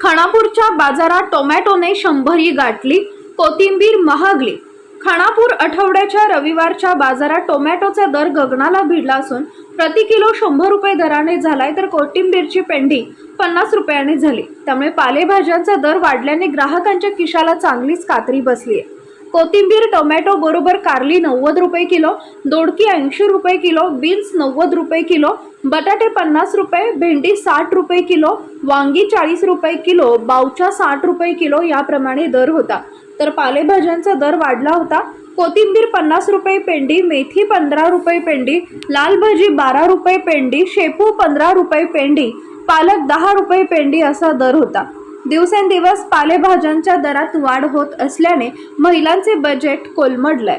खानापूरच्या बाजारात टोमॅटोने शंभरी गाठली कोथिंबीर महागली. खानापूर आठवड्याच्या रविवारच्या बाजारात टोमॅटोचा दर गगनाला भिडला असून प्रति किलो शंभर रुपये दराने झालाय तर कोथिंबीरची पेंडी पन्नास रुपयाने झाली. त्यामुळे पालेभाज्यांचा दर वाढल्याने ग्राहकांच्या खिशाला चांगलीच कात्री बसली आहे कोथिंबीर टोमॅटो बरोबर कारली नव्वद रुपये किलो दोडकी ऐंशी रुपये किलो बीन्स नव्वद रुपये किलो बटाटे पन्नास रुपये भेंडी साठ रुपये किलो वांगी चाळीस रुपये किलो बावचा साठ रुपये किलो याप्रमाणे दर होता. तर पालेभाज्यांचा दर वाढला होता. कोथिंबीर पन्नास रुपये पेंडी मेथी पंधरा रुपये पेंडी लाल भाजी बारा रुपये पेंडी शेपू पंधरा रुपये पेंडी पालक दहा रुपये पेंडी असा दर होता. दिवसेंदिवस पालेभाज्यांच्या दरात वाढ होत असल्याने महिलांचे बजेट कोलमडलंय.